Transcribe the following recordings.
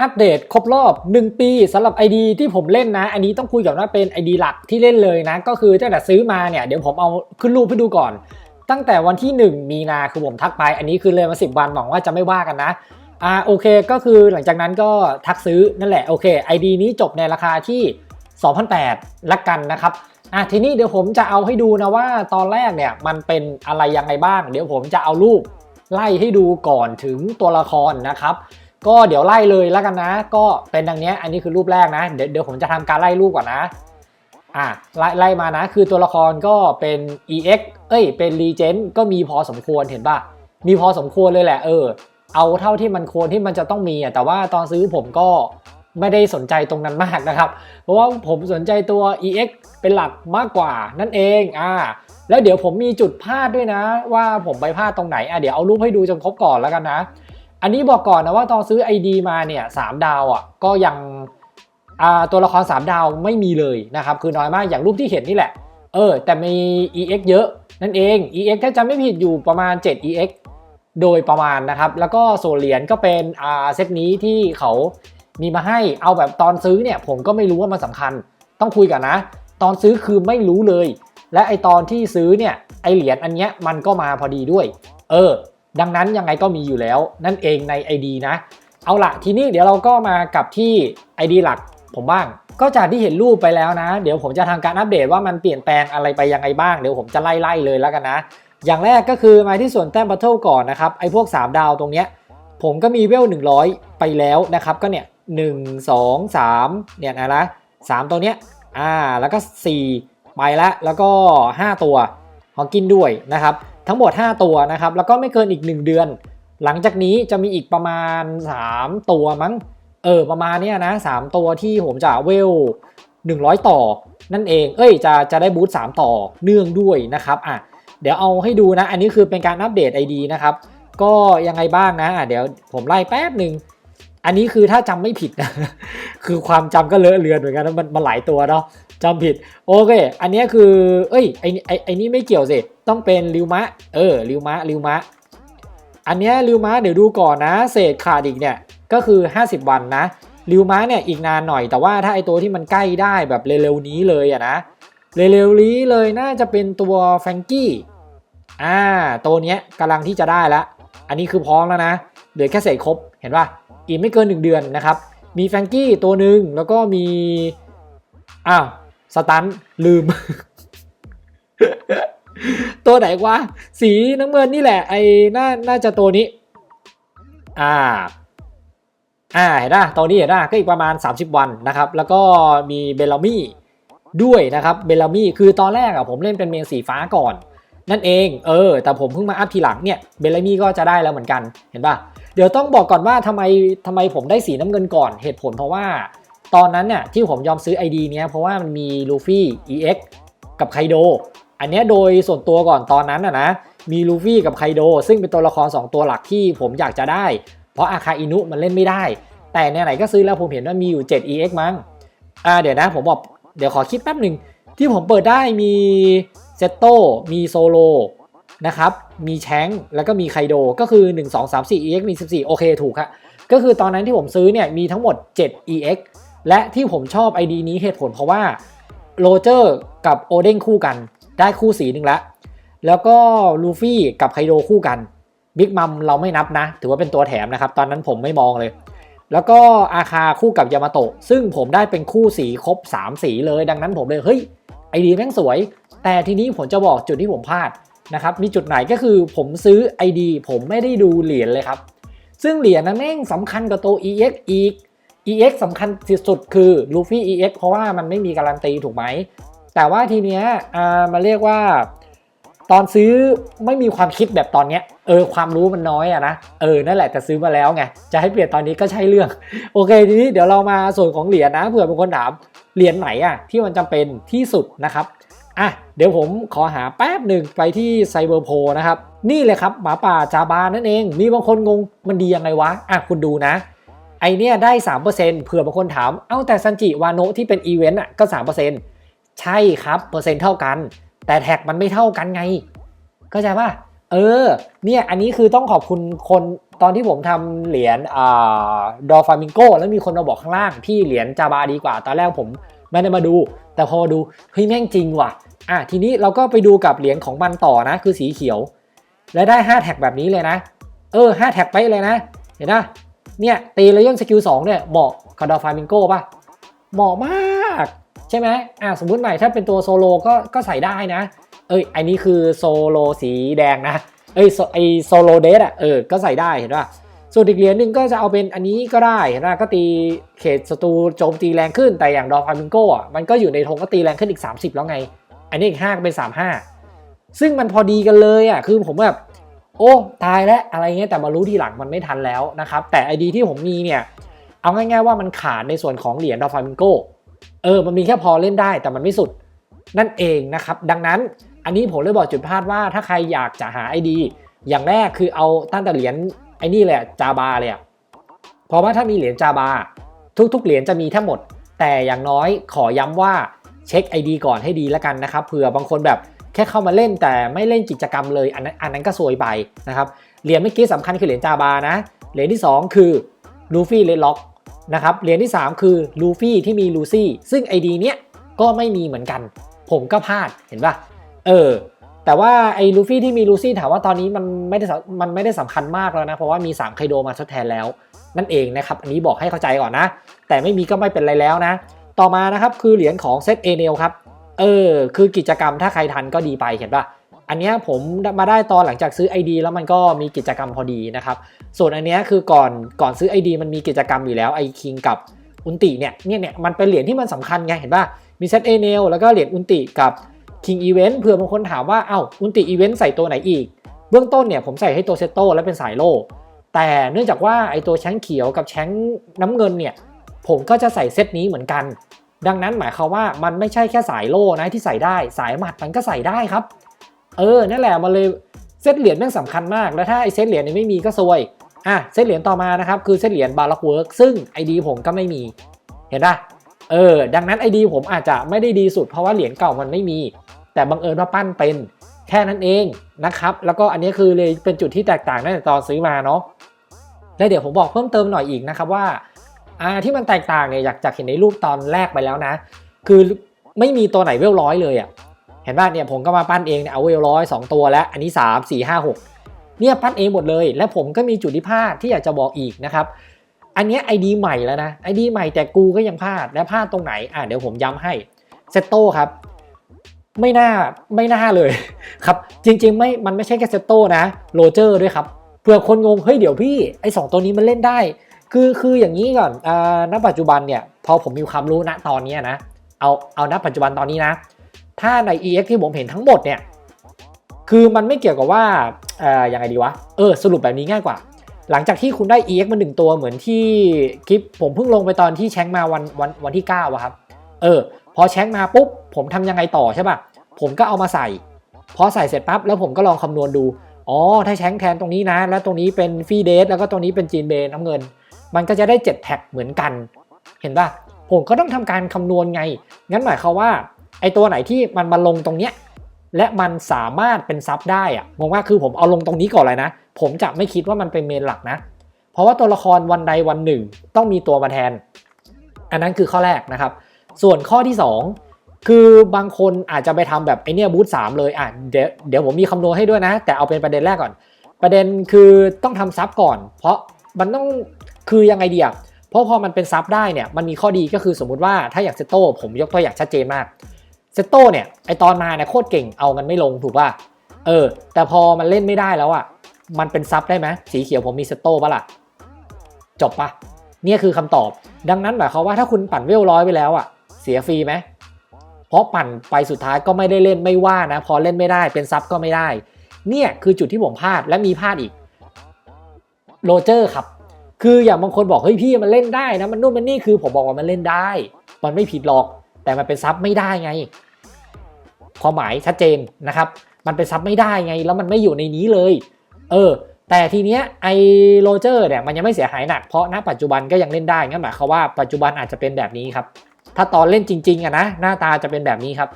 อัปเดตครบรอบ 1 ปีสำหรับ ID ที่ผมเล่นนะ อันนี้ต้องคุยกับว่าเป็น ID หลักที่เล่นเลยนะ ก็คือตั้งแต่ซื้อมาเนี่ย เดี๋ยวผมเอาขึ้นรูปให้ดูก่อน ตั้งแต่วันที่ 1 มีนาคือผมทักไป อันนี้คือเลยมา 10 วันหวังว่าจะไม่ว่ากันนะอ่าโอเคก็คือหลังจากนั้นก็ทักซื้อนั่นแหละโอเค ID นี้จบในราคาที่2,008ละกันนะครับอะทีนี้เดี๋ยวผมจะเอาให้ดูนะว่าตอนแรกเนี่ยมันเป็นอะไรยังไงบ้าง เดี๋ยวผมจะเอารูปไล่ให้ดูก่อนถึงตัวละครนะครับ ก็เดี๋ยวไล่เลยแล้วกันนะ ก็เป็นดังนี้อันนี้คือรูปแรกนะ เดี๋ยวเดี๋ยวผมจะทำการไล่รูปก่อนนะอะไล่ไล่มานะ คือตัวละครก็เป็น EX เอ้ยเป็น Legend ก็มีพอสมควรเห็นป่ะมีพอสมควรเลยแหละเออ เอาเท่าที่มันควรที่มันจะต้องมีอะแต่ว่าตอนซื้อผมก็ไม่ได้สนใจตรงนั้นมากนะครับ เพราะว่าผมสนใจตัว EX เป็นหลักมากกว่านั่นเองอ่าแล้วเดี๋ยวผมมีจุดพลาดด้วยนะ ว่าผมไปพลาดตรงไหนอะเดี๋ยวเอารูปให้ดูจนครบก่อนแล้วกันนะ อันนี้บอกก่อนนะว่าตอนซื้อ ID มาเนี่ยสดาวอะก็ยังตัวละคร 3 ดาวไม่มีเลยนะครับ คือน้อยมากอย่างรูปที่เห็นนี่แหละ เออ แต่มี EX เยอะนั่นเอง EX ถ้าจำไม่ผิดอยู่ประมาณ 7 EX โดยประมาณนะครับ แล้วก็โซเหรียญก็เป็นอ่าเซตนี้ที่เขามีมาให้เอาแบบตอนซื้อเนี่ย ผมก็ไม่รู้ว่ามันสำคัญ ต้องคุยกันนะ ตอนซื้อคือไม่รู้เลย และไอตอนที่ซื้อเนี่ยไอเหรียญอันเนี้ยมันก็มาพอดีด้วย เออ ดังนั้นยังไงก็มีอยู่แล้ว นั่นเองใน ID นะ เอาละทีนี้เดี๋ยวเราก็มากับที่ ID หลักผมบ้าง ก็จากที่เห็นรูปไปแล้วนะ เดี๋ยวผมจะทำการอัปเดตว่ามันเปลี่ยนแปลงอะไรไปยังไงบ้าง เดี๋ยวผมจะไล่ๆเลยแล้วกันนะ อย่างแรกก็คือมาที่ส่วนแต้มบัตเทิลก่อนนะครับ ไอ้พวก 3 ดาวตรงเนี้ย ผมก็มีเวล 100 ไปแล้วนะครับ ก็เนี่ย1 2 3เนี่ยนะนะ3ตัวเนี้ย อ่า แล้วก็4ไปละ แล้วก็5ตัว ของกินด้วยนะครับ ทั้งหมด 5 ตัวนะครับ แล้วก็ไม่เกินอีก 1 เดือน หลังจากนี้จะมีอีกประมาณ 3 ตัวมั้ง เออ ประมาณเนี้ยนะ3ตัวที่ผมจะเวล 100 ต่อ นั่นเอง เอ้ย จะจะได้บูท3ต่อเนื่องด้วยนะครับ อะ เดี๋ยวเอาให้ดูนะ อันนี้คือเป็นการอัปเดต ID นะครับ ก็ยังไงบ้างนะอะเดี๋ยวผมไล่แป๊บหนึ่ง อันนี้คือถ้าจำไม่ผิดนะคือความจำก็เลอะเลือนเหมือนกันนะมันมันหลายตัวเนาะจำผิดโอเค อันนี้คือ เอ้ยไอไอไอนี่ไม่เกี่ยวสิต้องเป็นริวมะ เออริวมะริวมะ อันนี้ริวมะเดี๋ยวดูก่อนนะ เศษขาดอีกเนี่ยก็คือ 50 วันนะริวมะเนี่ยอีกนานหน่อยแต่ว่าถ้าไอตัวที่มันใกล้ได้แบบเร็วๆนี้เลยอะนะเร็วๆนี้เลยน่าจะเป็นตัวแฟงกี้อ่าตัวเนี้ยกำลังที่จะได้แล้วอันนี้คือพร้อมแล้วนะเหลือแค่เศษครบเห็นป่ะ อีกไม่เกิน 1 เดือนนะครับ มีแฟงกี้ตัวหนึ่งแล้วก็มีอ้าวสตันลืม ตัวไหนวะสีน้ำเงินนี่แหละ ไอ้น่าน่าจะตัวนี้ อ่าอ่าเห็นป่ะตัวนี้เห็นป่ะก็อีกประมาณ 30 วันนะครับ แล้วก็มีเบลลามี่ด้วยนะครับเบลลามี่คือตอนแรกอะผมเล่นเป็นเมนสีฟ้าก่อน นั่นเอง เออ แต่ผมเพิ่งมาอัพทีหลังเนี่ยเบลลามี่ก็จะได้แล้วเหมือนกันเห็นป่ะ เดี๋ยวต้องบอกก่อนว่าทำไมทำไมผมได้สีน้ำเงินก่อน เหตุผลเพราะว่า ตอนนั้นเนี่ยที่ผมยอมซื้อ ID เนี้ยเพราะว่ามันมีลูฟี่ EX กับไคโด อันเนี้ยโดยส่วนตัวก่อนตอนนั้นนะนะ มีลูฟี่กับไคโด ซึ่งเป็นตัวละคร 2 ตัวหลักที่ผมอยากจะได้ เพราะอาคาอินุมันเล่นไม่ได้ แต่ในไหนก็ซื้อแล้วผมเห็นว่ามีอยู่ 7 EX มั้ง อ่าเดี๋ยวนะผมบอกเดี๋ยวขอคิดแป๊บหนึ่งที่ผมเปิดได้มีเซตโตมีโซโล นะครับ มีแชงแล้วก็มีไคโดก็คือ 1 2 3 4 EX มี 14 โอเคถูกครับก็คือตอนนั้นที่ผมซื้อเนี่ยมีทั้งหมด 7 EX และที่ผมชอบ ID นี้เหตุผลเพราะว่าโรเจอร์กับโอเด้งคู่กัน ได้คู่สีหนึ่งละ แล้วก็ลูฟี่กับไคโดคู่กันบิ๊กมัมเราไม่นับนะ ถือว่าเป็นตัวแถมนะครับ ตอนนั้นผมไม่มองเลย แล้วก็อาคาคู่กับยามาโตะซึ่งผมได้เป็นคู่สีครบ 3 สีเลย ดังนั้นผมเลยเฮ้ยไอดีแม่งสวย แต่ทีนี้ผมจะบอกจุดที่ผมพลาด นะครับมีจุดไหนก็คือผมซื้อ ID ผมไม่ได้ดูเหรียญเลยครับ ซึ่งเหรียญนั้นแม่งสำคัญกับตัว EX อีก EX สำคัญที่สุดคือลูฟี่ EX เพราะว่ามันไม่มีการันตีถูกไหม แต่ว่าทีเนี้ยมาเรียกว่า ตอนซื้อไม่มีความคิดแบบตอนเนี้ยเออความรู้มันน้อยอะนะเออนั่นแหละแต่ซื้อมาแล้วไงจะให้เปลี่ยนตอนนี้ก็ใช่เรื่อง โอเคทีนี้เดี๋ยวเรามาส่วนของเหรียญนะเผื่อบางคนถามเหรียญไหนอะที่มันจำเป็นที่สุดนะครับ อะเดี๋ยวผมขอหาแป๊บหนึ่งไปที่ไซเบอร์โพนะครับ นี่เลยครับหมาป่าจาบานั่นเอง มีบางคนงงมันดียังไงวะ อะคุณดูนะ ไอเนี้ยได้ 3%เผื่อบางคนถาม เอ้าแต่ซันจิวาโนะที่เป็นอีเวนต์อะก็ 3%ใช่ครับเปอร์เซ็นต์เท่ากัน แต่แท็กมันไม่เท่ากันไง เข้าใจป่ะเออ เนี่ยอันนี้คือต้องขอบคุณคนตอนที่ผมทำเหรียญอ่าดอฟามิงโกแล้วมีคนมาบอกข้างล่าง พี่เหรียญจาบาดีกว่า ตอนแรกผม ไม่ได้มาดู แต่พอดูเฮ้ยแม่งจริงว่ะอะทีนี้เราก็ไปดูกับเหรียญของมันต่อนะ คือสีเขียว และได้ 5 แท็กแบบนี้เลยนะ เออ 5 แท็กไปเลยนะ เห็นนะเนี่ยตีเลยย่นสกิล2เนี่ยเหมาะกับดอฟามิงโกป่ะ เหมาะมาก ใช่ไหมอะสมมุติใหม่ถ้าเป็นตัวโซโลก็ก็ใส่ได้นะ เอ้ยอันนี้คือโซโลสีแดงนะ เอ้ยไอโซโลเดสอะเออก็ใส่ได้เห็นป่ะ ส่วนอีกเหรียญหนึ่งก็จะเอาเป็นอันนี้ก็ได้นะก็ตีเขตศัตรูโจมตีแรงขึ้นแต่อย่างดอฟามิงโกอะมันก็อยู่ในธงก็ตีแรงขึ้นอีก 30 แล้วไง อันนี้อีกห้าเป็น 35 ซึ่งมันพอดีกันเลยอะคือผมแบบโอ้ตายแล้วอะไรเงี้ยแต่มารู้ทีหลังมันไม่ทันแล้วนะครับแต่ไอดีที่ผมมีเนี่ยเอาง่ายๆว่ามันขาดในส่วนของเหรียญดอฟามิงโกเออมันมีแค่พอเล่นได้แต่มันไม่สุดนั่นเองนะครับดังนั้นอันนี้ผมเลยบอกจุดพลาดว่าถ้าใครอยากจะหาไอดีอย่างแรกคือเอาตั้งแต่เหรียญ ไอ้นี่แหละจาบาเลยอะเพราะว่าถ้ามีเหรียญจาบา ทุกๆเหรียญจะมีทั้งหมด แต่อย่างน้อยขอย้ำว่าเช็ค ID ก่อนให้ดีแล้วกันนะครับเผื่อบางคนแบบแค่เข้ามาเล่นแต่ไม่เล่นกิจกรรมเลยอันนั้นอันนั้นก็ซวยไปนะครับเหรียญเมื่อกี้สำคัญคือเหรียญจาบานะเหรียญที่ 2 คือลูฟี่เลดล็อกนะครับเหรียญที่ 3 คือลูฟี่ที่มีลูซี่ซึ่ง ID เนี้ยก็ไม่มีเหมือนกัน ผมก็พลาดเห็นปะเออ แต่ว่าไอ้ลูฟี่ที่มีลูซี่ถามว่าตอนนี้มันไม่ได้สำมันไม่ได้สำคัญมากแล้วนะ เพราะว่ามี3ไคโดมาทดแทนแล้ว นั่นเองนะครับ อันนี้บอกให้เข้าใจก่อนนะ แต่ไม่มีก็ไม่เป็นไรแล้วนะ ต่อมานะครับคือเหรียญของเซตเอเนลครับ เออ คือกิจกรรมถ้าใครทันก็ดีไปเห็นปะอันนี้ผมมาได้ตอนหลังจากซื้อ ID แล้วมันก็มีกิจกรรมพอดีนะครับ ส่วนอันนี้คือก่อนก่อนซื้อ ID มันมีกิจกรรมอยู่แล้วไอคิงกับอุนติเนี่ยเนี่ยเนี่ยมันเป็นเหรียญที่มันสำคัญไงเห็นปะมีเซตเอเนลแล้วก็เหรียญอุนติกับ King Event เผื่อบางคนถามว่าเอ้าอุนติอีเวนต์ใส่ตัวไหนอีก เบื้องต้นเนี่ยผมใส่ให้ตัวเซตโต้และเป็นสายโล่แต่เนื่องจากว่าไอตัวแชงเขียวกับแชงน้ำเงินเนี่ยผมก็จะใส่เซตนี้เหมือนกัน ดังนั้นหมายความว่ามันไม่ใช่แค่สายโล่นะที่ใส่ได้ สายหมัดมันก็ใส่ได้ครับ เออนั่นแหละมันเลยเซตเหรียญแม่งสำคัญมากแล้วถ้าไอเซตเหรียญนี้ไม่มีก็ซวยอะเซตเหรียญต่อมานะครับคือเซตเหรียญบาร์ล็อกเวิร์กซึ่งไอดีผมก็ไม่มี เห็นปะเออดังนั้นไอดีผมอาจจะไม่ได้ดีสุดเพราะว่าเหรียญเก่ามันไม่มี แต่บังเอิญว่าปั้นเป็นแค่นั้นเองนะครับ แล้วก็อันนี้คือเลยเป็นจุดที่แตกต่างตั้งแต่ตอนซื้อมาเนาะแล้วเดี๋ยวผมบอกเพิ่มเติมหน่อยอีกนะครับว่าอ่าที่มันแตกต่างเนี่ยอยากจากเห็นในรูปตอนแรกไปแล้วนะ คือไม่มีตัวไหนเวลร้อยเลยอะ่ะเห็นป่ะเนี่ยผมก็มาปั้นเองเนี่ยเอาเวลร้อยสองตัวแล้วอันนี้ 3 4 5 6เนี่ยปั้นเองหมดเลย และผมก็มีจุดที่พลาดที่อยากจะบอกอีกนะครับอันนี้ไอดีใหม่แล้วนะไอดีใหม่แต่กูก็ยังพลาดและพลาดตรงไหนอะเดี๋ยวผมย้ำให้เซตโต้ครับ ไม่น่าไม่น่าเลยครับ จริง ๆ ไม่มันไม่ใช่แค่เซตโต้นะโรเจอร์ด้วยครับเผื่อคนงงเฮ้ยเดี๋ยวพี่ไอ้สองตัวนี้มันเล่นได้ คือคืออย่างนี้ก่อนอ่าณปัจจุบันเนี่ยพอผมมีความรู้ณตอนนี้นะเอาเอาณปัจจุบันตอนนี้นะ ถ้าใน EX ที่ผมเห็นทั้งหมดเนี่ยคือมันไม่เกี่ยวกับว่าอ่อยังไงดีวะเออสรุปแบบนี้ง่ายกว่า หลังจากที่คุณได้ EX มาหนึ่งตัวเหมือนที่คลิปผมเพิ่งลงไปตอนที่แชงมาวันวันวันที่9อะครับเออ พอแชงมาปุ๊บผมทำยังไงต่อใช่ป่ะผมก็เอามาใส่พอใส่เสร็จปั๊บแล้วผมก็ลองคำนวณดูอ๋อถ้าแชงแทนตรงนี้นะ แล้วตรงนี้เป็นฟรีเดทแล้วก็ตรงนี้เป็นจีนเบนน้ำเงิน มันก็จะได้ 7 แท็กเหมือนกัน เห็นป่ะผมก็ต้องทำการคำนวณไง งั้นหมายความว่าไอตัวไหนที่มันมาลงตรงเนี้ยและมันสามารถเป็นซับได้อะงงว่าคือผมเอาลงตรงนี้ก่อนเลยนะ ผมจะไม่คิดว่ามันเป็นเมนหลักนะ เพราะว่าตัวละครวันใดวันหนึ่ง ต้องมีตัวมาแทน อันนั้นคือข้อแรกนะครับ ส่วนข้อที่ 2 คือบางคนอาจจะไปทำแบบไอเนี้ยบูธสามเลยอะเดี๋ยวเดี๋ยวผมมีคำนวณให้ด้วยนะ แต่เอาเป็นประเด็นแรกก่อน ประเด็นคือต้องทำซับก่อน เพราะมันต้องคือยังไงดีอะเพราะพอมันเป็นซับได้เนี่ยมันมีข้อดีก็คือสมมุติว่าถ้าอยากเซตโต้ผมยกตัวอย่างชัดเจนมากเซตโต้เนี่ยไอตอนมาเนี่ยโคตรเก่งเอามันไม่ลงถูกป่ะเออ แต่พอมันเล่นไม่ได้แล้วอะมันเป็นซับได้ไหมสีเขียวผมมีเซตโต้ปะล่ะจบปะเนี่ยคือคำตอบ ดังนั้นหมายความว่าถ้าคุณปั่นเวลร้อยไปแล้วอะ เสียฟรีไหมเพราะปั่นไปสุดท้ายก็ไม่ได้เล่นไม่ว่านะ พอเล่นไม่ได้เป็นซับก็ไม่ได้ เนี่ยคือจุดที่ผมพลาดและมีพลาดอีกโรเจอร์ครับ คืออย่างบางคนบอกเฮ้ยพี่มันเล่นได้นะมันนู่นมันนี่คือผมบอกว่ามันเล่นได้ มันไม่ผิดหรอก แต่มันเป็นซับไม่ได้ไง ความหมายชัดเจนนะครับ มันเป็นซับไม่ได้ไง แล้วมันไม่อยู่ในนี้เลย เออ แต่ทีเนี้ยไอโรเจอร์เนี่ยมันยังไม่เสียหายหนักเพราะณปัจจุบันก็ยังเล่นได้งั้นหมายความว่าปัจจุบันอาจจะเป็นแบบนี้ครับ ถ้าตอนเล่นจริง ๆอะนะหน้าตาจะเป็นแบบนี้ครับ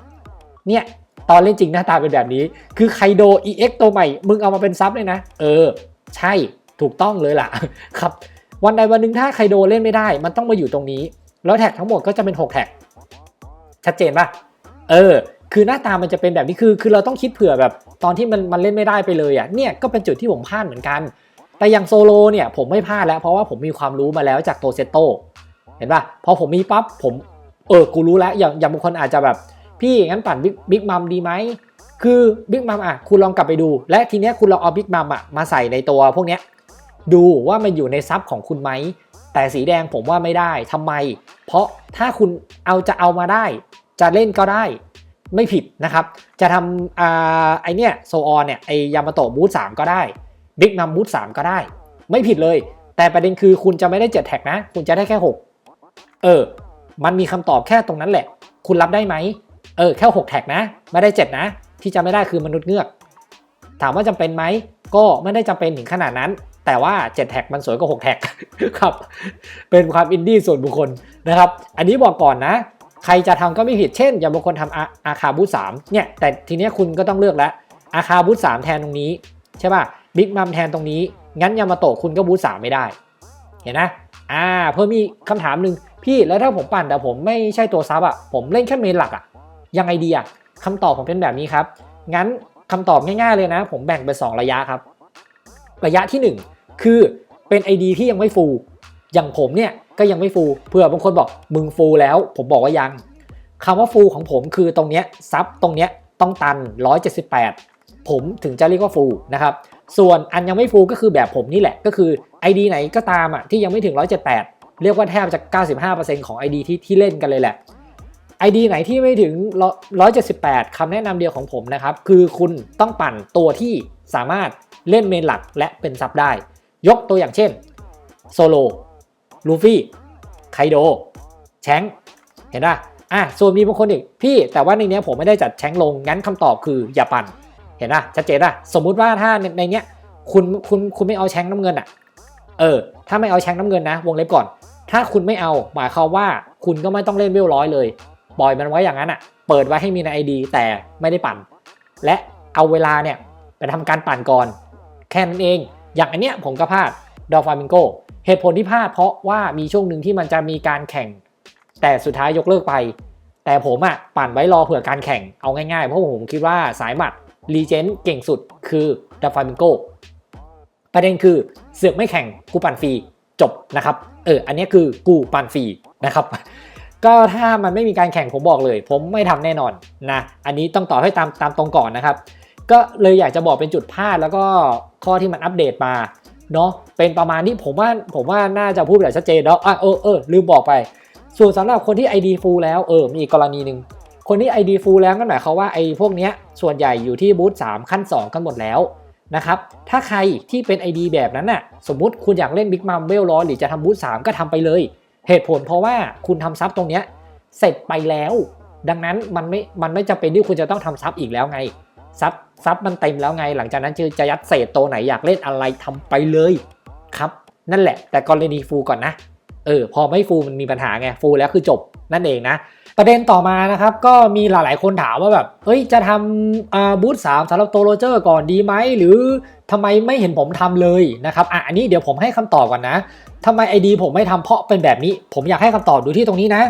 เนี่ยตอนเล่นจริงหน้าตาเป็นแบบนี้ คือไคโด EX ตัวใหม่ มึงเอามาเป็นซับเลยนะ เออ ใช่ถูกต้องเลยล่ะ ครับ วันใดวันหนึ่งถ้าไคโดเล่นไม่ได้ มันต้องมาอยู่ตรงนี้ แล้วแท็กทั้งหมดก็จะเป็น 6 แท็ก ชัดเจนป่ะ เออ คือหน้าตามันจะเป็นแบบนี้คือ คือเราต้องคิดเผื่อแบบ ตอนที่มันมันเล่นไม่ได้ไปเลยอะ เนี่ยก็เป็นจุดที่ผมพลาดเหมือนกัน แต่อย่างโซโลเนี่ยผมไม่พลาดแล้ว เพราะว่าผมมีความรู้มาแล้วจากตัวเซโตเห็นป่ะ พอผมมีปั๊บผม เออกูรู้แล้วอย่างอย่างบางคนอาจจะแบบ พี่งั้นปั่นบิ๊กมัมดีไหมคือบิ๊กมัมอะคุณลองกลับไปดู และทีเนี้ยคุณลองเอาบิ๊กมัมอะมาใส่ในตัวพวกเนี้ยดูว่ามันอยู่ในซับของคุณไหมแต่สีแดงผมว่าไม่ได้ทำไม เพราะถ้าคุณเอาจะเอามาได้ จะเล่นก็ได้ไม่ผิดนะครับ จะทำอ่าไอเนี้ยโซออนเนี่ยไอยามาโตบูธสามก็ได้บิ๊กมัมบูธสามก็ได้ ไม่ผิดเลย แต่ประเด็นคือคุณจะไม่ได้เจ็ดแท็กนะ คุณจะได้แค่หกเออ มันมีคำตอบแค่ตรงนั้นแหละ คุณรับได้ไหม เออ แค่ 6 แท็กนะ ไม่ได้ 7 นะ ที่จะไม่ได้คือมนุษย์เงือก ถามว่าจำเป็นไหม ก็ไม่ได้จำเป็นถึงขนาดนั้น แต่ว่า 7 แท็กมันสวยกว่า 6 แท็กครับ เป็นความอินดี้ส่วนบุคคลนะครับ อันนี้บอกก่อนนะ ใครจะทำก็ไม่ผิด เช่น อย่างบางคนทำอาอาคาบูสามเนี่ย แต่ทีเนี้ยคุณก็ต้องเลือกแล้ว อาคาบูสามแทนตรงนี้ใช่ป่ะ บิ๊กมัมแทนตรงนี้ งั้นยามาโตะคุณก็บูสามไม่ได้ เห็นนะ อ่า เพิ่มมีคำถามหนึ่ง พี่แล้วถ้าผมปั่นแต่ผมไม่ใช่ตัวซับอะผมเล่นแค่เมนหลักอะยังไงดีอะคำตอบผมเป็นแบบนี้ครับ งั้นคำตอบง่ายๆเลยนะ ผมแบ่งเป็น2ระยะครับ ระยะที่ 1 คือเป็น ID ที่ยังไม่ฟูอย่างผมเนี่ยก็ยังไม่ฟูเผื่อบางคนบอกมึงฟูแล้ว ผมบอกว่ายังคำว่าฟูของผมคือตรงเนี้ยซับตรงเนี้ยต้องตัน 178 ผมถึงจะเรียกว่าฟูนะครับ ส่วนอันยังไม่ฟูก็คือแบบผมนี่แหละ ก็คือ ID ไหนก็ตามอะที่ยังไม่ถึง 178 เรียกว่าแทบจะ 95%ของ ID ที่ที่เล่นกันเลยแหละ ID ไหนที่ไม่ถึง 178คำแนะนำเดียวของผมนะครับ คือคุณต้องปั่นตัวที่สามารถเล่นเมนหลักและเป็นซับได้ ยกตัวอย่างเช่นโซโลลูฟี่ไคโดแชงเห็นป่ะอะส่วนมีบางคนอีกพี่แต่ว่าในเนี้ยผมไม่ได้จัดแชงลงงั้นคำตอบคืออย่าปั่น เห็นป่ะชัดเจนป่ะสมมุติว่าถ้าในในเนี้ยคุณคุณคุณไม่เอาแชงน้ำเงินอะเออถ้าไม่เอาแชงน้ำเงินนะ วงเล็บก่อน ถ้าคุณไม่เอาหมายความว่าคุณก็ไม่ต้องเล่นเวลร้อยเลย ปล่อยมันไว้อย่างนั้นอะ เปิดไว้ให้มีใน ID แต่ไม่ได้ปั่น และเอาเวลาเนี่ยไปทำการปั่นก่อน แค่นั้นเอง อย่างอันเนี้ยผมก็พลาดดอฟามิงโกเหตุผลที่พลาดเพราะว่ามีช่วงหนึ่งที่มันจะมีการแข่ง แต่สุดท้ายยกเลิกไป แต่ผมอะปั่นไว้รอเผื่อการแข่งเอาง่ายๆ เพราะผมคิดว่าสายหมัดรีเจนเก่งสุดคือดอฟามิงโกประเด็นคือเสือกไม่แข่งกูปั่นฟรี จบนะครับเอออันนี้คือกูปันฟรีนะครับก็ถ้ามันไม่มีการแข่งผมบอกเลย ผมไม่ทำแน่นอนนะอันนี้ต้องตอบให้ตามตามตรงก่อนนะครับ ก็เลยอยากจะบอกเป็นจุดพลาดแล้วก็ข้อที่มันอัปเดตมาเนาะเป็นประมาณนี้ผมว่าผมว่าน่าจะพูดแบบชัดเจนแล้วอะเออเออลืมบอกไป ส่วนสำหรับคนที่ ID full แล้วเออมีอีกกรณีหนึ่งคนที่ ID full แล้วก็หมายความว่าไอ้พวกเนี้ยส่วนใหญ่อยู่ที่บูธ3ขั้น 2 กันหมดแล้ว นะครับ ถ้าใครที่เป็น ID แบบนั้นน่ะ สมมุติคุณอยากเล่น Big Mom เวลร้อหรือจะทำบูธ3ก็ทำไปเลย เหตุผลเพราะว่าคุณทำซับตรงเนี้ยเสร็จไปแล้ว ดังนั้นมันไม่ มันไม่จำเป็นที่คุณจะต้องทำซับอีกแล้วไง ซับ ซับมันเต็มแล้วไง หลังจากนั้นจะจะยัดเศษตัวไหนอยากเล่นอะไรทำไปเลยครับ นั่นแหละ แต่กรณีฟูลก่อนนะ เออ พอไม่ฟูลมันมีปัญหาไง ฟูลแล้วคือจบ นั่นเองนะประเด็นต่อมานะครับก็มีหลายๆคนถามว่าแบบเฮ้ยจะทำบูธสามสำหรับโตโรเจอร์ก่อนดีไหม หรือทำไมไม่เห็นผมทำเลยนะครับอะอันนี้เดี๋ยวผมให้คำตอบก่อนนะทำไมไอดีผมไม่ทำเพราะเป็นแบบนี้ ผมอยากให้คำตอบดูที่ตรงนี้นะ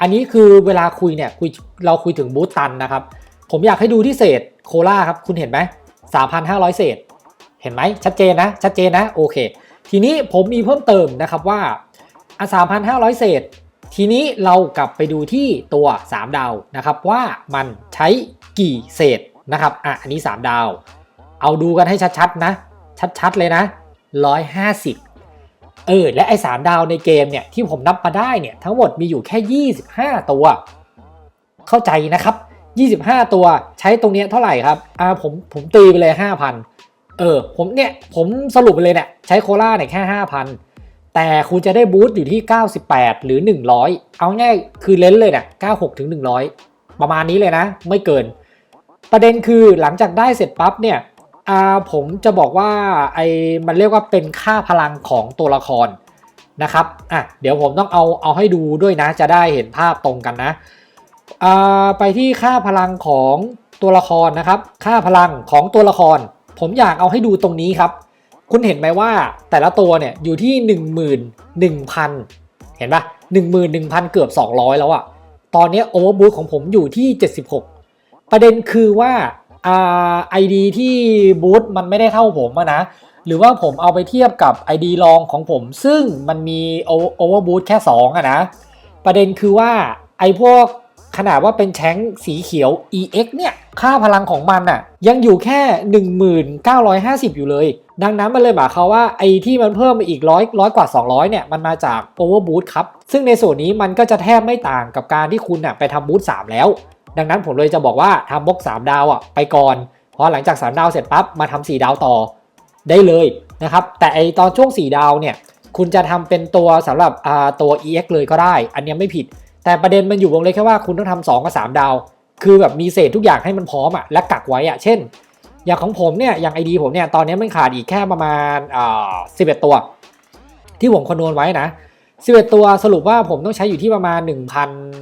อันนี้คือเวลาคุยเนี่ยคุยเราคุยถึงบูธตันนะครับ ผมอยากให้ดูที่เศษโคล่าครับคุณเห็นไหม3,500 เศษ เห็นไหมชัดเจนนะ ชัดเจนนะโอเค ทีนี้ผมมีเพิ่มเติมนะครับว่าอะ3,500 เศษ ทีนี้เรากลับไปดูที่ตัว 3 ดาวนะครับว่ามันใช้กี่เศษนะครับอะอันนี้ 3 ดาว เอาดูกันให้ชัดๆนะ ชัดๆเลยนะ 150 เออและไอ้3ดาวในเกมเนี่ยที่ผมนับมาได้เนี่ยทั้งหมดมีอยู่แค่ 25 ตัว เข้าใจนะครับ 25 ตัวใช้ตรงเนี้ยเท่าไหร่ครับอ่าผมผมตีไปเลย 5,000 เออผมเนี่ยผมสรุปไปเลยเนี่ยใช้โคล่าเนี่ยแค่ 5,000 แต่คุณจะได้บูสต์อยู่ที่ 98 หรือ 100 เอาง่ายคือเลนส์เลยเนี่ย96 ถึง 100 ประมาณนี้เลยนะ ไม่เกิน ประเด็นคือหลังจากได้เสร็จปั๊บเนี่ยผมจะบอกว่าไอ้มันเรียกว่าเป็นค่าพลังของตัวละครนะครับอะเดี๋ยวผมต้องเอาเอาให้ดูด้วยนะ จะได้เห็นภาพตรงกันนะไปที่ค่าพลังของตัวละครนะครับ ค่าพลังของตัวละคร ผมอยากเอาให้ดูตรงนี้ครับ คุณเห็นไหมว่าแต่ละตัวเนี่ยอยู่ที่ 11,000 เห็นปะ11,000 เกือบ 200 แล้วอะตอนนี้โอเวอร์บูทของผมอยู่ที่ 76 ประเด็นคือว่าไอดีที่บูทมันไม่ได้เท่าผมนะ หรือว่าผมเอาไปเทียบกับ ID รองของผม ซึ่งมันมีโอเวอร์บูทแค่ 2อะนะ ประเด็นคือว่าไอพวกขนาดว่าเป็นแชงสีเขียว EX เนี่ย ค่าพลังของมันอะยังอยู่แค่ 1950 อยู่เลย ดังนั้นมันเลยหมายความว่าไอ้ที่มันเพิ่มมาอีกร้อยร้อยกว่า 200เนี่ยมันมาจาก Overboot ครับ ซึ่งในส่วนนี้มันก็จะแทบไม่ต่างกับการที่คุณน่ะไปทำบูท3แล้ว ดังนั้นผมเลยจะบอกว่าทำบล็อก3ดาวอะไปก่อนพอหลังจาก 3 ดาวเสร็จปั๊บมาทำ4ดาวต่อได้เลยนะครับแต่ไอตอนช่วง 4 ดาวเนี่ยคุณจะทำเป็นตัวสำหรับอ่าตัว EX เลยก็ได้ อันนี้ไม่ผิด แต่ประเด็นมันอยู่วงเล็บแค่ว่าคุณต้องทำ2กับ3ดาว คือแบบมีเศษทุกอย่างให้มันพร้อมอะและกักไว้อะเช่น อย่างของผมเนี่ยอย่าง ID ผมเนี่ยตอนนี้มันขาดอีกแค่ประมาณอ่า11ตัว ที่ผมคำนวณไว้นะ11ตัวสรุปว่าผมต้องใช้อยู่ที่ประมาณ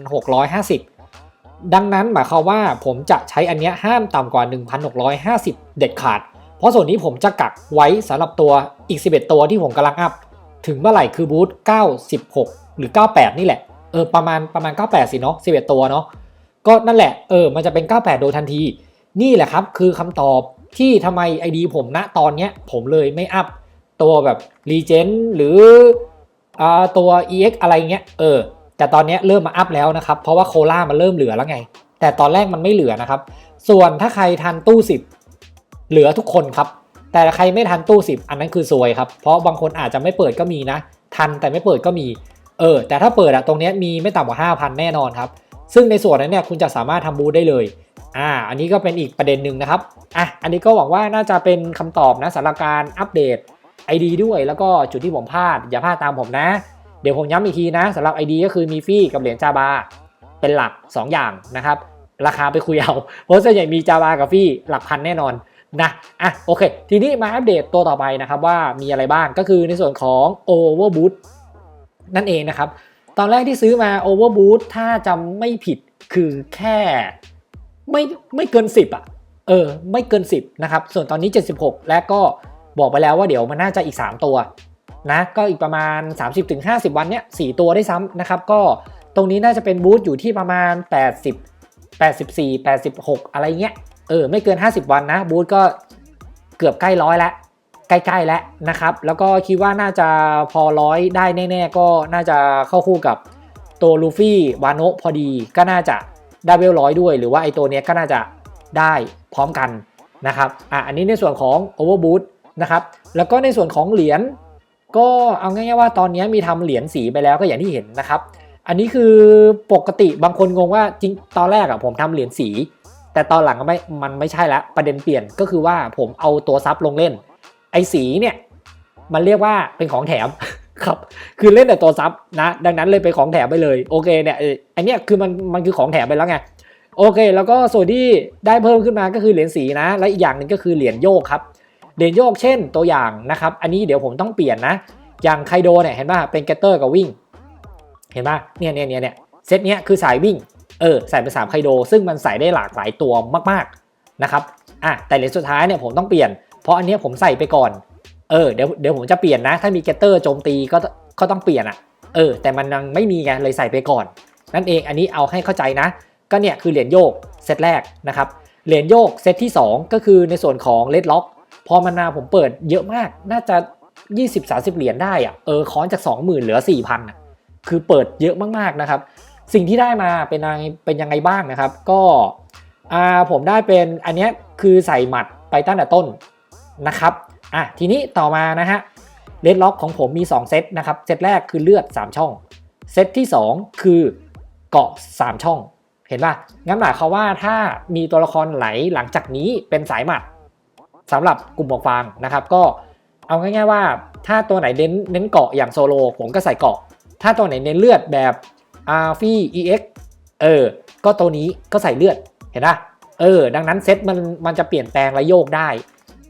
1,650ดังนั้นหมายความว่าผมจะใช้อันเนี้ยห้ามต่ำกว่า 1,650 เด็ดขาด เพราะส่วนนี้ผมจะกักไว้สำหรับตัวอีก 11 ตัวที่ผมกำลังอัพ ถึงเมื่อไหร่คือบูธ96 หรือ 98 นี่แหละ เออประมาณประมาณ 98 สิเนาะ11 ตัวเนาะก็นั่นแหละเออมันจะเป็น 98 โดยทันที นี่แหละครับคือคำตอบที่ทำไม ID ผมณตอนเนี้ยผมเลยไม่อัพตัวแบบ r e g e n หรืออตัว EX อะไรเงี้ยเออแต่ตอนนี้เริ่มมาอัพแล้วนะครับ เพราะว่าโคล่ามันเริ่มเหลือแล้วไง แต่ตอนแรกมันไม่เหลือนะครับ ส่วนถ้าใครทันตู้ 10 เหลือทุกคนครับ แต่ใครไม่ทันตู้ 10 อันนั้นคือซวยครับ เพราะบางคนอาจจะไม่เปิดก็มีนะ ทันแต่ไม่เปิดก็มี เออ แต่ถ้าเปิดอะตรงนี้มีไม่ต่ำกว่า 5,000 แน่นอนครับ ซึ่งในส่วนนั้นเนี่ยคุณจะสามารถทำบูธได้เลย อ่า อันนี้ก็เป็นอีกประเด็นหนึ่งนะครับ อะ อันนี้ก็หวังว่าน่าจะเป็นคำตอบนะสำหรับการอัปเดต ID ด้วย แล้วก็จุดที่ผมพลาด อย่าพลาดตามผมนะ เดี๋ยวผมย้ำอีกทีนะสำหรับ ID ก็คือมีฟรีกับเหรียญจาบา เป็นหลัก 2 อย่างนะครับ ราคาไปคุยเอา เพราะส่วนใหญ่มีจาบากับฟรีหลักพันแน่นอนนะ อะ โอเค ทีนี้มาอัปเดตตัวต่อไปนะครับว่ามีอะไรบ้าง ก็คือในส่วนของ Overboot นั่นเองนะครับ ตอนแรกที่ซื้อมา Overboot ถ้าจำไม่ผิดคือแค่ ไม่ไม่เกิน 10 อะ เออ ไม่เกิน 10 นะครับ ส่วนตอนนี้ 76 และก็บอกไปแล้วว่าเดี๋ยวมันน่าจะอีก 3 ตัวนะ ก็อีกประมาณ 30-50 วันเนี้ย4ตัวได้ซ้ำนะครับ ก็ตรงนี้น่าจะเป็นบูธอยู่ที่ประมาณ 80 84 86 อะไรเงี้ย เออ ไม่เกิน 50 วันนะ บูธก็เกือบใกล้ร้อยแล้ว ใกล้ๆแล้วนะครับ แล้วก็คิดว่าน่าจะพอร้อยได้แน่ ๆ ก็น่าจะเข้าคู่กับตัวลูฟี่วานโนะพอดี ก็น่าจะ ได้เวลร้อยด้วย หรือว่าไอตัวเนี้ยก็น่าจะได้พร้อมกันนะครับอะอันนี้ในส่วนของ Overboot นะครับแล้วก็ในส่วนของเหรียญก็เอาง่ายๆว่าตอนนี้มีทำเหรียญสีไปแล้วก็อย่างที่เห็นนะครับ อันนี้คือปกติบางคนงงว่าจริงตอนแรกอะผมทำเหรียญสี แต่ตอนหลังก็ไม่มันไม่ใช่ละประเด็นเปลี่ยนก็คือว่าผมเอาตัวซับลงเล่น ไอ้สีเนี่ยมันเรียกว่าเป็นของแถม ครับ คือเล่นแต่ตัวซับนะ ดังนั้นเลยเป็นของแถมไปเลย โอเคเนี่ยอันเนี้ยคือมันมันคือของแถมไปแล้วไง โอเค แล้วก็ส่วนที่ได้เพิ่มขึ้นมาก็คือเหรียญสีนะ และอีกอย่างหนึ่งก็คือเหรียญโยกครับ เหรียญโยกเช่นตัวอย่างนะครับ อันนี้เดี๋ยวผมต้องเปลี่ยนนะ อย่างไคโดเนี่ยเห็นป่ะ เป็นเกตเตอร์กับวิ่ง เห็นป่ะ เนี่ยเนี่ยเนี่ยเนี่ยเซตเนี้ยคือสายวิ่ง เออ ใส่เป็นสามไคโด ซึ่งมันใส่ได้หลากหลายตัวมากๆนะครับ อะ แต่เหรียญสุดท้ายเนี่ยผมต้องเปลี่ยน เพราะอันเนี้ยผมใส่ไปก่อน เออเดี๋ยวเดี๋ยวผมจะเปลี่ยนนะ ถ้ามีเกตเตอร์โจมตีก็ก็ต้องเปลี่ยนอะเออ แต่มันยังไม่มีไงเลยใส่ไปก่อน นั่นเองอันนี้เอาให้เข้าใจนะ ก็เนี่ยคือเหรียญโยกเซตแรกนะครับเหรียญโยกเซตที่ 2 ก็คือในส่วนของเลดล็อกพอมันมาผมเปิดเยอะมากน่าจะ 20-30 เหรียญได้อะเออค้อนจาก 20,000 เหลือ 4,000อะคือเปิดเยอะมากๆนะครับ สิ่งที่ได้มาเป็นยังไงเป็นยังไงบ้างนะครับ ก็อ่าผมได้เป็นอันนี้คือใส่หมัดไปตั้งแต่ต้นนะครับ อะทีนี้ต่อมานะฮะเลดล็อกของผมมี 2 เซตนะครับ เซตแรกคือเลือด 3 ช่อง เซตที่ 2 คือเกาะ 3 ช่อง เห็นป่ะ งั้นหมายความว่าถ้ามีตัวละครไหลหลังจากนี้เป็นสายหมัดสำหรับกลุ่มหมวกฟางนะครับ ก็เอาง่ายๆว่าถ้าตัวไหนเน้นเน้นเกาะอย่างโซโลผมก็ใส่เกาะ ถ้าตัวไหนเน้นเลือดแบบอาร์ฟี่ EX เออ ก็ตัวนี้ก็ใส่เลือด เห็นป่ะ เออ ดังนั้นเซตมันมันจะเปลี่ยนแปลงและโยกได้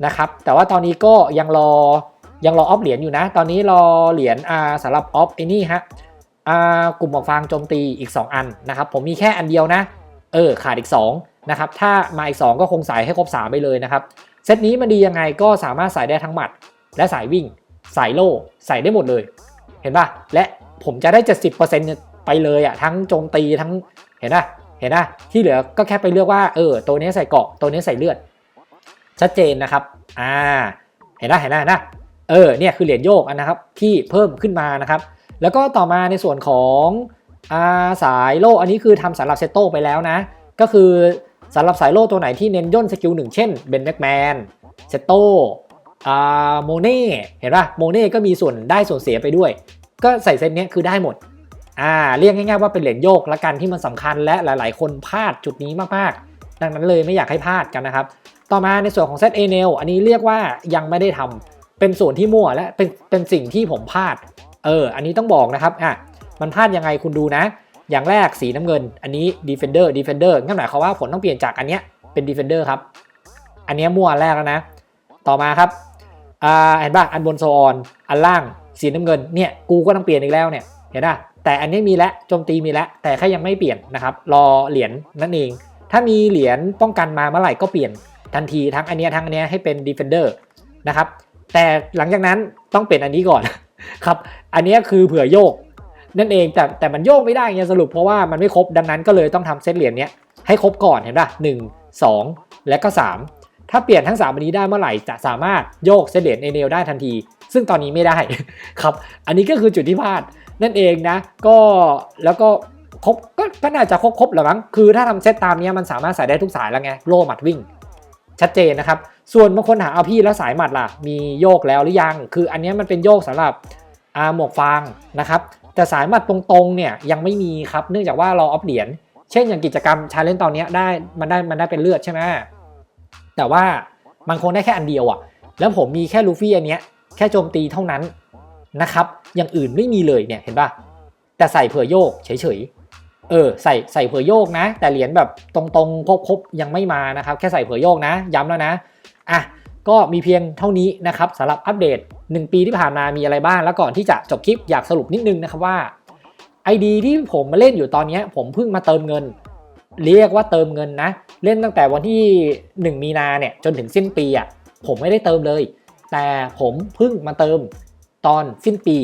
นะครับ แต่ว่าตอนนี้ก็ยังรอยังรอออฟเหรียญอยู่นะ ตอนนี้รอเหรียญอาสำหรับออฟไอ้นี่ฮะอ่ากลุ่มหมวกฟางโจมตีอีก 2 อันนะครับ ผมมีแค่อันเดียวนะ เออ ขาดอีก 2 นะครับ ถ้ามาอีก 2 ก็คงใส่ให้ครบ 3 ไปเลยนะครับ เซตนี้มันดียังไงก็สามารถใส่ได้ทั้งหมัด และสายวิ่ง สายโล่ใส่ได้หมดเลย เห็นป่ะ และผมจะได้ 70%ไปเลยอะทั้งโจมตีทั้ง เห็นป่ะ เห็นป่ะ ที่เหลือก็แค่ไปเลือกว่า เออ ตัวนี้ใส่เกาะ ตัวนี้ใส่เลือด ชัดเจนนะครับ อ่า เห็นป่ะเห็นป่ะเห็นะ เออ เนี่ยคือเหรียญโยกนนะครับที่เพิ่มขึ้นมานะครับ แล้วก็ต่อมาในส่วนของอาสายโล่อันนี้คือทำสำหรับเซตโต้ไปแล้วนะ ก็คือสำหรับสายโล่ตัวไหนที่เน้นย่นสกิลหนึ่งเช่นเบนแม็กแมนเซตโต้อ่าโมเน่เห็นป่ะโมเน่ก็มีส่วนได้ส่วนเสียไปด้วย ก็ใส่เซตเนี้ยคือได้หมดอ่าเรียกง่ายๆว่าเป็นเหรียญโยกละกันที่มันสำคัญและหลาย ๆ คนพลาดจุดนี้มากๆ ดังนั้นเลยไม่อยากให้พลาดกันนะครับ ต่อมาในส่วนของเซตเอเนลอันนี้เรียกว่ายังไม่ได้ทำเป็นส่วนที่มั่วและเป็นเป็นสิ่งที่ผมพลาด เออ อันนี้ต้องบอกนะครับอะมันพลาดยังไงคุณดูนะ อย่างแรกสีน้ำเงิน อันนี้ Defender Defender งั้นหมายความว่าผลต้องเปลี่ยนจากอันเนี้ยเป็น Defender ครับ อันเนี้ยมั่วแรกแล้วนะ ต่อมาครับอ่าเห็นป่ะอันบนโซออนอันล่างสีน้ำเงินเนี่ยกูก็ต้องเปลี่ยนอีกแล้วเนี่ยเห็นป่ะแต่อันนี้มีแล้วโจมตีมีแล้วแต่แค่ยังไม่เปลี่ยนนะครับรอเหรียญนั่นเอง ถ้ามีเหรียญป้องกันมาเมื่อไหร่ก็เปลี่ยน ทันทีทั้งอันนี้ทั้งอันนี้ให้เป็น Defender นะครับ แต่หลังจากนั้นต้องเปลี่ยนอันนี้ก่อนครับ อันนี้คือเผื่อโยก นั่นเองแต่แต่มันโยกไม่ได้ไงสรุปเพราะว่ามันไม่ครบดังนั้นก็เลยต้องทำเซตเหรียญเนี้ยให้ครบก่อนเห็นป่ะหนึ่งสองและก็ 3 ถ้าเปลี่ยนทั้ง 3 อันนี้ได้เมื่อไหร่จะสามารถโยกเซตเหรียญเอเนลได้ทันที ซึ่งตอนนี้ไม่ได้ครับ อันนี้ก็คือจุดที่พลาดนั่นเองนะก็แล้วก็ครบก็น่าจะครบครบแหละมั้งคือถ้าทำเซตตามนี้มันสามารถใส่ได้ทุกสายแล้วไงโล่หมัดวิ่ง ชัดเจนนะครับ ส่วนบางคนหาเอาพี่แล้วสายหมัดล่ะ มีโยกแล้วหรือยัง คืออันนี้มันเป็นโยกสำหรับอาหมวกฟางนะครับ แต่สายหมัดตรงๆเนี่ยยังไม่มีครับ เนื่องจากว่าเราออฟเหรียญ เช่นอย่างกิจกรรมชาเลนจ์ตอนนี้ได้มันได้มันได้เป็นเลือดใช่ไหมแต่ว่ามันคงได้แค่อันเดียวอะแล้วผมมีแค่ลูฟี่อันเนี้ยแค่โจมตีเท่านั้นนะครับ อย่างอื่นไม่มีเลยเนี่ยเห็นปะแต่ใส่เผื่อโยกเฉยๆ เออใส่ใส่เผื่อโยกนะ แต่เหรียญแบบตรงๆครบๆยังไม่มานะครับ แค่ใส่เผื่อโยกนะ ย้ำแล้วนะอะก็มีเพียงเท่านี้นะครับสำหรับอัปเดต 1 ปีที่ผ่านมามีอะไรบ้าง แล้วก่อนที่จะจบคลิปอยากสรุปนิดนึงนะครับว่า ID ที่ผมมาเล่นอยู่ตอนนี้ผมเพิ่งมาเติมเงิน เรียกว่าเติมเงินนะ เล่นตั้งแต่วันที่ 1 มีนาเนี่ยจนถึงสิ้นปีอะผมไม่ได้เติมเลย แต่ผมเพิ่งมาเติมตอนสิ้นปี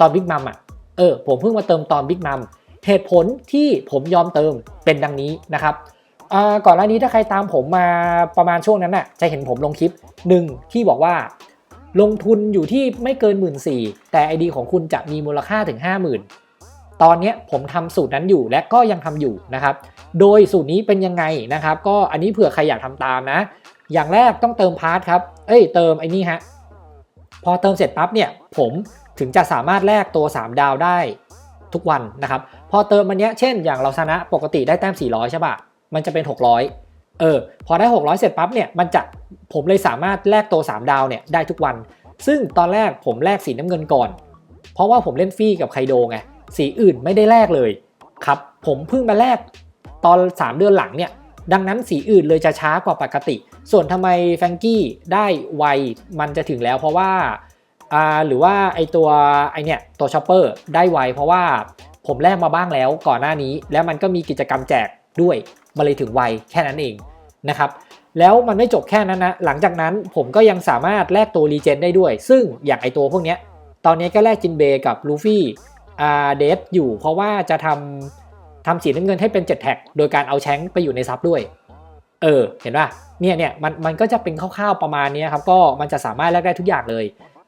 ตอนบิ๊กมัมอะเออผมเพิ่งมาเติมตอนบิ๊กมัม เหตุผลที่ผมยอมเติมเป็นดังนี้นะครับก่อนหน้านี้ถ้าใครตามผมมาประมาณช่วงนั้นน่ะจะเห็นผมลงคลิปหนึ่งที่บอกว่า ลงทุนอยู่ที่ไม่เกิน1 4ื่นสี่แต่ ID ของคุณจะมีมูลค่าถึง 50,000 ตอนนี้ผมทำสูตรนั้นอยู่และก็ยังทำอยู่นะครับ โดยสูตรนี้เป็นยังไงนะครับ ก็อันนี้เผื่อใครอยากทำตามนะ อย่างแรกต้องเติมพาร์ทครับ เอ้ยเติมไอ้นี่ฮะพอเติมเสร็จปั๊บเนี่ยผมถึงจะสามารถแลกตัว 3 ดาวได้ ทุกวันนะครับ พอเติมมันเนี้ยเช่นอย่างเราชนะปกติได้แต้ม 400 ใช่ปะมันจะเป็น 600 เออ พอได้ 600 เสร็จปั๊บเนี่ยมันจะผมเลยสามารถแลกตัว3ดาวเนี่ยได้ทุกวัน ซึ่งตอนแรกผมแลกสีน้ำเงินก่อน เพราะว่าผมเล่นฟรีกับไคโดไงสีอื่นไม่ได้แลกเลยครับผมเพิ่งมาแลกตอน 3 เดือนหลังเนี่ยดังนั้นสีอื่นเลยจะช้ากว่าปกติ ส่วนทำไมแฟงกี้ได้ไวมันจะถึงแล้วเพราะว่า หรือว่าไอตัวไอเนี่ยตัวช็อปเปอร์ได้ไวเพราะว่าผมแลกมาบ้างแล้วก่อนหน้านี้ แล้วมันก็มีกิจกรรมแจกด้วยมันเลยถึงไวแค่นั้นเองนะครับแล้วมันไม่จบแค่นั้นนะ หลังจากนั้นผมก็ยังสามารถแลกตัวรีเจนได้ด้วย ซึ่งอย่างไอตัวพวกเนี้ย ตอนนี้ก็แลกจินเบยกับลูฟี่อาเดฟอยู่ เพราะว่าจะทำทำสีน้ำเงินให้เป็น 7 แท็ก โดยการเอาแชงไปอยู่ในซับด้วย เออ เห็นป่ะ เนี่ยเนี่ยมันมันก็จะเป็นคร่าวๆประมาณนี้ครับ ก็มันจะสามารถแลกได้ทุกอย่างเลย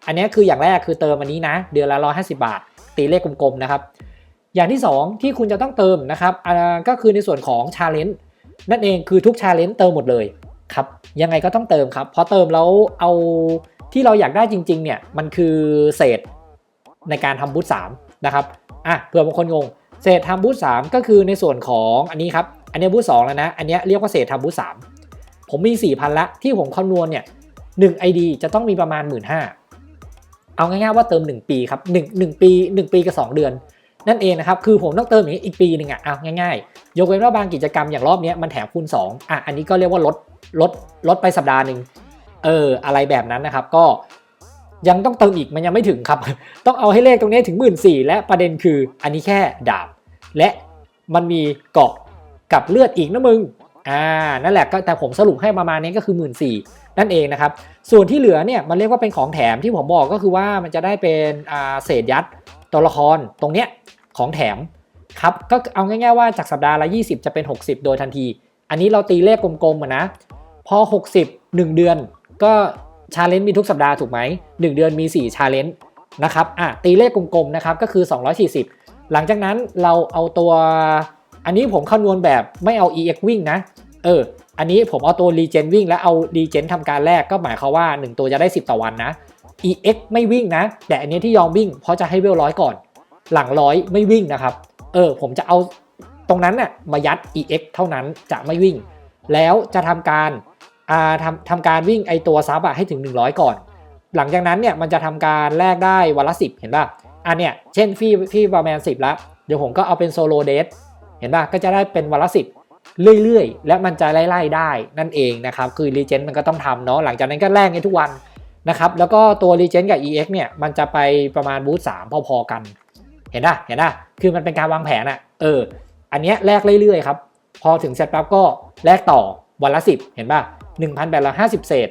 อันนี้คืออย่างแรกคือเติมอันนี้นะ เดือนละ 150 บาท ตีเลขกลมๆนะครับ อย่างที่ 2 ที่คุณจะต้องเติมนะครับก็คือในส่วนของชาเลนจ์นั่นเองคือทุกชาเลนจ์เติมหมดเลยครับยังไงก็ต้องเติมครับเพราะเติมแล้วเอาที่เราอยากได้จริงๆเนี่ยมันคือเศษในการทำบูธ3นะครับอะเผื่อบางคนงงเศษทำบูธ3ก็คือในส่วนของอันนี้ครับอันนี้บูธ2แล้วนะอันนี้เรียกว่าเศษทำบูธ3ผมมี 4,000 ละที่ผมคำนวณเนี่ย1 ID จะต้องมีประมาณ 1 5ื่นห้า เอาง่ายๆว่าเติม 1 ปีครับ1 1ปี 1 ปีกับ 2 เดือน นั่นเองนะครับ คือผมต้องเติมอย่างนี้อีกปีหนึ่งอะเอาง่ายๆ ยกเว้นว่าบางกิจกรรมอย่างรอบนี้มันแถมคูณ 2 อะอันนี้ก็เรียกว่าลดลดลดไปสัปดาห์หนึ่งเอออะไรแบบนั้นนะครับก็ยังต้องเติมอีกมันยังไม่ถึงครับ ต้องเอาให้เลขตรงนี้ถึง 1 4ื่นและประเด็นคืออันนี้แค่ดาบ และมันมีเกาะกับเลือดอีกนะมึงอ่านั่นแหละก็แต่ผมสรุปให้ประมาณนี้ก็คือ 1 4ื่นนั่นเองนะครับ ส่วนที่เหลือเนี่ยมันเรียกว่าเป็นของแถมที่ผมบอกก็คือว่ามันจะได้เป็นเศษยัดตัวละครตรงเนี้ยของแถมครับก็เอาง่ายๆว่าจากสัปดาห์ละ 20 จะเป็น 60 โดยทันที อันนี้เราตีเลขกลมๆนะพอ 60 1 เดือนก็ชาเลนจ์มีทุกสัปดาห์ถูกไหม 1 เดือนมี 4 ชาเลนจ์นะครับอะตีเลขกลมๆนะครับก็คือ 240 หลังจากนั้นเราเอาตัว อันนี้ผมคำนวณแบบไม่เอา EX วิ่งนะ เออ อันนี้ผมเอาตัว Regen วิ่งแล้วเอา Regen ทำการแรกก็หมายความว่า 1 ตัวจะได้ 10 ต่อวันนะ EX ไม่วิ่งนะ แต่อันนี้ที่ยอมวิ่งเพราะจะให้เวลร้อยก่อน หลังร้อยไม่วิ่งนะครับ เออผมจะเอาตรงนั้นน่ะมายัด EX เท่านั้นจะไม่วิ่ง แล้วจะทำการอ่าทำทำการวิ่งไอตัวซับอะให้ถึง 100 ก่อน หลังจากนั้นเนี่ยมันจะทำการแลกได้วันละ 10 เห็นป่ะ อันเนี้ยเช่นพี่พี่ประมาณ10 แล้ว เดี๋ยวผมก็เอาเป็นโซโลเดทเห็นป่ะก็จะได้เป็นวันละ 10 เรื่อยๆ และมันจะไล่ๆได้นั่นเองนะครับคือรีเจนมันก็ต้องทำเนาะหลังจากนั้นก็แลกกันทุกวันนะครับแล้วก็ตัวรีเจนกับ EX เนี่ยมันจะไปประมาณบูธสามพอๆกัน เห็นป่ะเห็นป่ะคือมันเป็นการวางแผนอะเอออันเนี้ยแลกเรื่อยๆครับพอถึงเสร็จปั๊บก็แลกต่อวันละ 10 เห็นป่ะ1,850 เศษ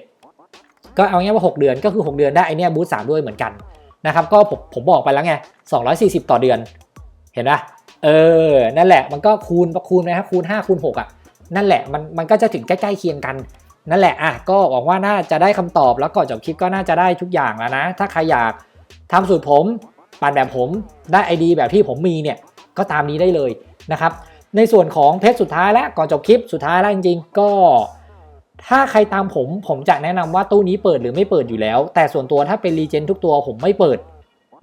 ก็เอาง่ายว่า 6 เดือนก็คือ 6 เดือนได้ไอเนี้ยบูธสามด้วยเหมือนกันนะครับก็ผมผมบอกไปแล้วไง240 ต่อเดือน เห็นป่ะ เออ นั่นแหละ มันก็คูณคูณนะครับคูณ 5 คูณ 6อะ นั่นแหละ มัน มันก็จะถึงใกล้ๆเคียงกัน นั่นแหละ อะ ก็หวังว่าน่าจะได้คำตอบ แล้วก่อนจบคลิปก็น่าจะได้ทุกอย่างแล้วนะ ถ้าใครอยากทำสูตรผม ปั่นแบบผม ได้ไอดีแบบที่ผมมีเนี่ย ก็ตามนี้ได้เลยนะครับ ในส่วนของเพจสุดท้ายแล้วก่อนจบคลิปสุดท้ายแล้วจริงๆ ก็ ถ้าใครตามผม ผมจะแนะนำว่าตู้นี้เปิดหรือไม่เปิดอยู่แล้ว แต่ส่วนตัวถ้าเป็นรีเจนทุกตัวผมไม่เปิด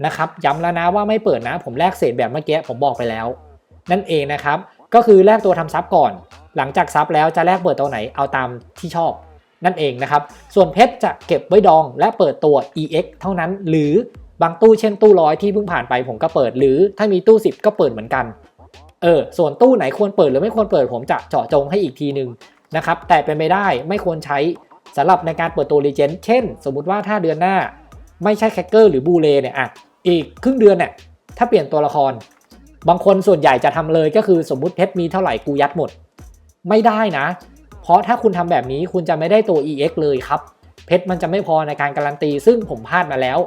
นะครับย้ำแล้วนะว่าไม่เปิดนะ ผมแลกเศษแบบเมื่อกี้ผมบอกไปแล้ว นั่นเองนะครับ ก็คือแลกตัวทำซับก่อน หลังจากซับแล้วจะแลกเปิดตัวไหนเอาตามที่ชอบ นั่นเองนะครับ ส่วนเพชรจะเก็บไว้ดองและเปิดตัว EX เท่านั้น หรือบางตู้เช่นตู้ร้อยที่เพิ่งผ่านไปผมก็เปิด หรือถ้ามีตู้ 10 ก็เปิดเหมือนกัน เออ ส่วนตู้ไหนควรเปิดหรือไม่ควรเปิดผมจะเจาะจงให้อีกทีหนึ่งนะครับ แต่เป็นไม่ได้ไม่ควรใช้สำหรับในการเปิดตัวรีเจนเช่น สมมุติว่าถ้าเดือนหน้า ไม่ใช่แคคเกอร์หรือบูเลเนี่ยอะ อีกครึ่งเดือนเนี่ยถ้าเปลี่ยนตัวละคร บางคนส่วนใหญ่จะทำเลยก็คือสมมุติเพชรมีเท่าไหร่กูยัดหมด ไม่ได้นะ เพราะถ้าคุณทำแบบนี้คุณจะไม่ได้ตัว EX เลยครับ เพชรมันจะไม่พอในการการันตี ซึ่งผมพลาดมาแล้ว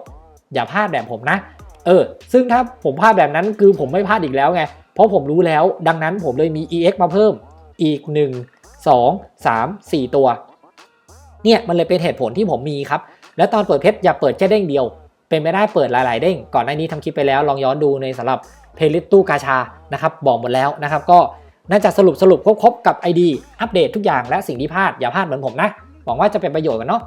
อย่าพลาดแบบผมนะ เออ ซึ่งถ้าผมพลาดแบบนั้นคือผมไม่พลาดอีกแล้วไง เพราะผมรู้แล้ว ดังนั้นผมเลยมี EX มาเพิ่มอีก 1 2 3 4 ตัว เนี่ยมันเลยเป็นเหตุผลที่ผมมีครับ และตอนเปิดเพชรอย่าเปิดแค่เด้งเดียว เป็นไม่ได้เปิดหลาย ๆ เด้ง ก่อนหน้านี้ทำคลิปไปแล้วลองย้อนดูในสำหรับเพลย์ลิสต์ตู้กาชานะครับบอกหมดแล้วนะครับก็น่าจะสรุปสรุปครบๆกับ ID อัปเดตทุกอย่างและสิ่งที่พลาดอย่าพลาดเหมือนผมนะหวังว่าจะเป็นประโยชน์กันเนาะ